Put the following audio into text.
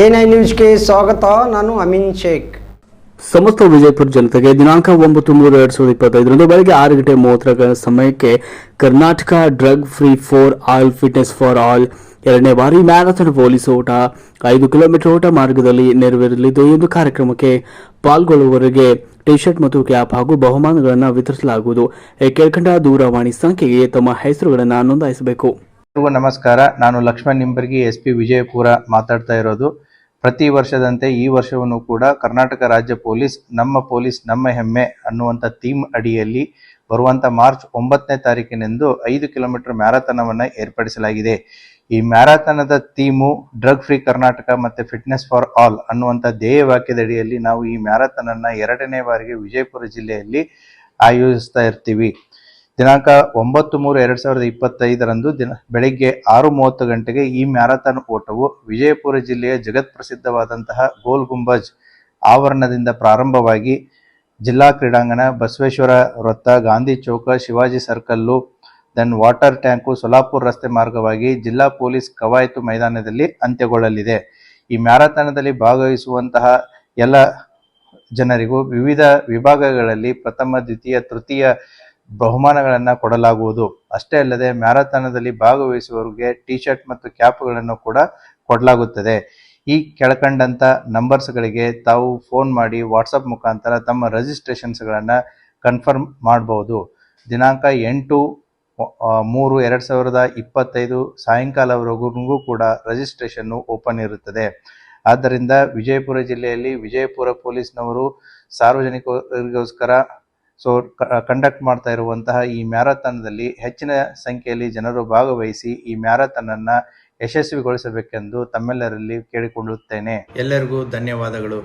N I ನ್ಯೂಸ್ಗೆ ಸ್ವಾಗತ, ನಾನು ಅಮಿನ್ ಶೇಖ್. ಸಮಸ್ತ ವಿಜಯಪುರ ಜನತೆಗೆ ದಿನಾಂಕ ಒಂಬತ್ತು ಮೂರು ಎರಡ್ ಸಾವಿರದ ಇಪ್ಪತ್ತೈದರಂದು ಬೆಳಗ್ಗೆ ಆರು ಗಂಟೆ ಮೂವತ್ತರ ಸಮಯಕ್ಕೆ Karnataka drug free for all fitness for all ಎರಡನೇ ಬಾರಿ ಮ್ಯಾರಥಾನ್ ಪೊಲೀಸ್ ಓಟ ಐದು ಕಿಲೋಮೀಟರ್ ಓಟ ಮಾರ್ಗದಲ್ಲಿ ನೆರವೇರಲಿದ್ದು ಎಂದು ಕಾರ್ಯಕ್ರಮಕ್ಕೆ ಪಾಲ್ಗೊಳ್ಳುವವರಿಗೆ ಟಿ ಶರ್ಟ್ ಮತ್ತು ಕ್ಯಾಪ್ ಹಾಗೂ ಬಹುಮಾನಗಳನ್ನು ವಿತರಿಸಲಾಗುವುದು. ಕೆಳಕಂಡ ದೂರವಾಣಿ ಸಂಖ್ಯೆಗೆ ತಮ್ಮ ಹೆಸರುಗಳನ್ನು ನೋಂದಾಯಿಸಬೇಕು. ಎಲ್ರಿಗೂ ನಮಸ್ಕಾರ. ನಾನು ಲಕ್ಷ್ಮಣ್ ನಿಂಬರ್ಗಿ, ಎಸ್ ಪಿ ವಿಜಯಪುರ ಮಾತಾಡ್ತಾ ಇರೋದು. ಪ್ರತಿ ವರ್ಷದಂತೆ ಈ ವರ್ಷವನ್ನು ಕೂಡ ಕರ್ನಾಟಕ ರಾಜ್ಯ ಪೊಲೀಸ್, ನಮ್ಮ ಪೊಲೀಸ್, ನಮ್ಮ ಹೆಮ್ಮೆ ಅನ್ನುವಂಥ ಥೀಮ್ ಅಡಿಯಲ್ಲಿ ಬರುವಂತ ಮಾರ್ಚ್ ಒಂಬತ್ತನೇ ತಾರೀಕಿನಂದು ಐದು ಕಿಲೋಮೀಟರ್ ಮ್ಯಾರಥಾನವನ್ನು ಏರ್ಪಡಿಸಲಾಗಿದೆ. ಈ ಮ್ಯಾರಥಾನದ ಥೀಮು ಡ್ರಗ್ ಫ್ರೀ ಕರ್ನಾಟಕ ಮತ್ತೆ ಫಿಟ್ನೆಸ್ ಫಾರ್ ಆಲ್ ಅನ್ನುವಂಥ ಧ್ಯೇಯ ವಾಕ್ಯದ ಅಡಿಯಲ್ಲಿ ನಾವು ಈ ಮ್ಯಾರಥಾನನ್ನು ಎರಡನೇ ಬಾರಿಗೆ ವಿಜಯಪುರ ಜಿಲ್ಲೆಯಲ್ಲಿ ಆಯೋಜಿಸ್ತಾ ಇರ್ತೀವಿ. ದಿನಾಂಕ ಒಂಬತ್ತು ಮೂರು ಎರಡ್ ಸಾವಿರದ ಇಪ್ಪತ್ತೈದರಂದು ದಿನ ಬೆಳಿಗ್ಗೆ ಆರು ಮೂವತ್ತು ಗಂಟೆಗೆ ಈ ಮ್ಯಾರಥಾನ್ ಓಟವು ವಿಜಯಪುರ ಜಿಲ್ಲೆಯ ಜಗತ್ ಪ್ರಸಿದ್ಧವಾದಂತಹ ಗೋಲ್ ಗುಂಬಜ್ ಆವರಣದಿಂದ ಪ್ರಾರಂಭವಾಗಿ ಜಿಲ್ಲಾ ಕ್ರೀಡಾಂಗಣ, ಬಸವೇಶ್ವರ ವೃತ್ತ, ಗಾಂಧಿ ಚೌಕ, Shivaji circle, then water tank, Solapur ರಸ್ತೆ ಮಾರ್ಗವಾಗಿ ಜಿಲ್ಲಾ ಪೊಲೀಸ್ ಕವಾಯತು ಮೈದಾನದಲ್ಲಿ ಅಂತ್ಯಗೊಳ್ಳಲಿದೆ. ಈ ಮ್ಯಾರಥಾನದಲ್ಲಿ ಭಾಗವಹಿಸುವಂತಹ ಎಲ್ಲ ಜನರಿಗೂ ವಿವಿಧ ವಿಭಾಗಗಳಲ್ಲಿ ಪ್ರಥಮ, ದ್ವಿತೀಯ, ತೃತೀಯ ಬಹುಮಾನಗಳನ್ನು ಕೊಡಲಾಗುವುದು. ಅಷ್ಟೇ ಅಲ್ಲದೆ ಮ್ಯಾರಥಾನದಲ್ಲಿ ಭಾಗವಹಿಸುವವರಿಗೆ ಟಿ ಶರ್ಟ್ ಮತ್ತು ಕ್ಯಾಪ್ಗಳನ್ನು ಕೂಡ ಕೊಡಲಾಗುತ್ತದೆ. ಈ ಕೆಳಕಂಡಂಥ ನಂಬರ್ಸ್ಗಳಿಗೆ ತಾವು ಫೋನ್ ಮಾಡಿ ವಾಟ್ಸಪ್ ಮುಖಾಂತರ ತಮ್ಮ ರಿಜಿಸ್ಟ್ರೇಷನ್ಸ್ಗಳನ್ನು ಕನ್ಫರ್ಮ್ ಮಾಡಬಹುದು ದಿನಾಂಕ ಎಂಟು ಮೂರು, ಎರಡು ಸಾವಿರದ ಇಪ್ಪತ್ತೈದು ಸಾಯಂಕಾಲವರೆಗೂ ಕೂಡ ರಿಜಿಸ್ಟ್ರೇಷನ್ನು ಓಪನ್ ಇರುತ್ತದೆ. ಆದ್ದರಿಂದ ವಿಜಯಪುರ ಜಿಲ್ಲೆಯಲ್ಲಿ ವಿಜಯಪುರ ಪೊಲೀಸ್ನವರು ಸಾರ್ವಜನಿಕರಿಗೋಸ್ಕರ ಸೊ ಕಂಡಕ್ಟ್ ಮಾಡ್ತಾ ಇರುವಂತಹ ಈ ಮ್ಯಾರಥಾನ್ದಲ್ಲಿ ಹೆಚ್ಚಿನ ಸಂಖ್ಯೆಯಲ್ಲಿ ಜನರು ಭಾಗವಹಿಸಿ ಈ ಮ್ಯಾರಥಾನ್ ಯಶಸ್ವಿಗೊಳಿಸಬೇಕೆಂದು ತಮ್ಮೆಲ್ಲರಲ್ಲಿ ಕೇಳಿಕೊಳ್ಳುತ್ತೇನೆ. ಎಲ್ಲರಿಗೂ ಧನ್ಯವಾದಗಳು.